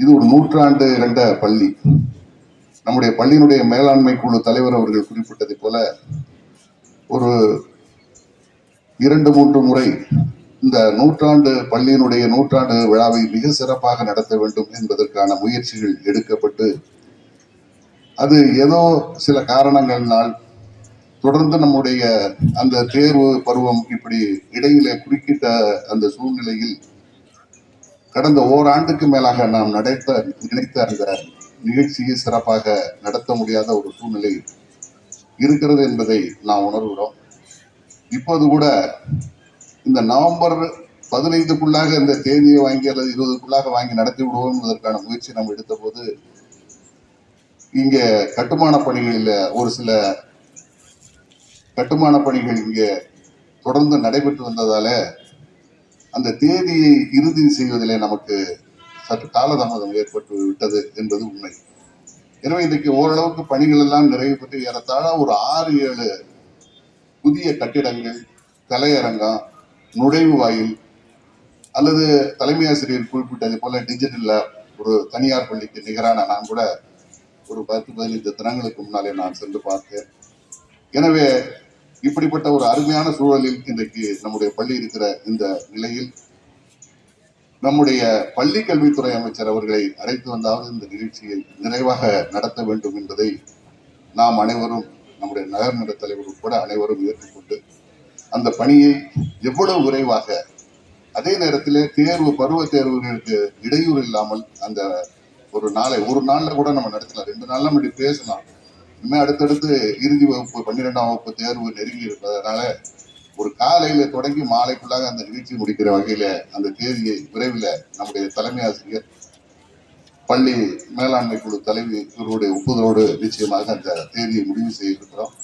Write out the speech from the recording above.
இது ஒரு நூற்றாண்டு கண்ட பள்ளி. நம்முடைய பள்ளியினுடைய மேலாண்மை குழு தலைவர் அவர்கள் குறிப்பிட்டதை போல ஒரு இரண்டு மூன்று முறை இந்த நூற்றாண்டு பள்ளியினுடைய நூற்றாண்டு விழாவை மிக சிறப்பாக நடத்த வேண்டும் என்பதற்கான முயற்சிகள் எடுக்கப்பட்டு அது ஏதோ சில காரணங்களினால் தொடர்ந்து நம்முடைய அந்த தேர்வு பருவம் இப்படி இடையிலே குறுக்கிட்ட அந்த சூழ்நிலையில் கடந்த ஓராண்டுக்கு மேலாக நாம் நடத்த நினைத்த அந்த நிகழ்ச்சியை சிறப்பாக நடத்த முடியாத ஒரு சூழ்நிலை இருக்கிறது என்பதை நாம் உணர்கிறோம். இப்போது கூட இந்த நவம்பர் பதினைந்துக்குள்ளாக இந்த தேதியை வாங்கி அல்லது இருபதுக்குள்ளாக வாங்கி நடத்தி விடுவோம் என்பதற்கான முயற்சி நாம் எடுத்த போது இங்க கட்டுமான பணிகளில் ஒரு சில கட்டுமான பணிகள் இங்கே தொடர்ந்து நடைபெற்று வந்ததால அந்த தேதியை இறுதி செய்வதிலே நமக்கு சற்று காலதாமதம் ஏற்பட்டு விட்டது என்பது உண்மை. எனவே இன்றைக்கு ஓரளவுக்கு பணிகள் எல்லாம் நிறைவு பெற்று ஏறத்தாழ ஒரு ஆறு ஏழு புதிய கட்டிடங்கள் கலையரங்கம் நுழைவு வாயில் அல்லது தலைமை ஆசிரியர் குறிப்பிட்டது போல டிஜிட்டல்ல ஒரு தனியார் பள்ளிக்கு நிகரான நான் கூட ஒரு பத்து பதினைந்து தினங்களுக்கு முன்னாலே நான் சென்று பார்த்தேன். எனவே இப்படிப்பட்ட ஒரு அருமையான சூழலில் இன்றைக்கு நம்முடைய பள்ளி இருக்கிற இந்த நிலையில் நம்முடைய பள்ளி கல்வித்துறை அமைச்சர் அவர்களை அழைத்து வந்தாவது இந்த நிகழ்ச்சியை நிறைவாக நடத்த வேண்டும் என்பதை நாம் அனைவரும் நம்முடைய நகர்மன்ற தலைவர் உட்பட அனைவரும் ஏற்றுக்கொண்டு அந்த பணியை எவ்வளவு விரைவாக அதே நேரத்திலே தேர்வு பருவ தேர்வுகளுக்கு இடையூறு இல்லாமல் அந்த ஒரு நாளை ஒரு நாளில் கூட நம்ம நடத்தலாம் ரெண்டு நாளில் நம்ம இப்படி பேசலாம். இனிமே அடுத்தடுத்து இறுதி வகுப்பு பன்னிரெண்டாம் வகுப்பு தேர்வு நெருங்கி இருப்பதனால ஒரு காலையில தொடங்கி மாலைக்குள்ளாக அந்த நிகழ்ச்சி முடிக்கிற வகையில அந்த தேதியை விரைவில் நம்முடைய தலைமை ஆசிரியர் பள்ளி மேலாண்மை குழு தலைவி இவருடைய ஒப்புதலோடு நிச்சயமாக அந்த தேதியை முடிவு செய்திருக்கிறோம்.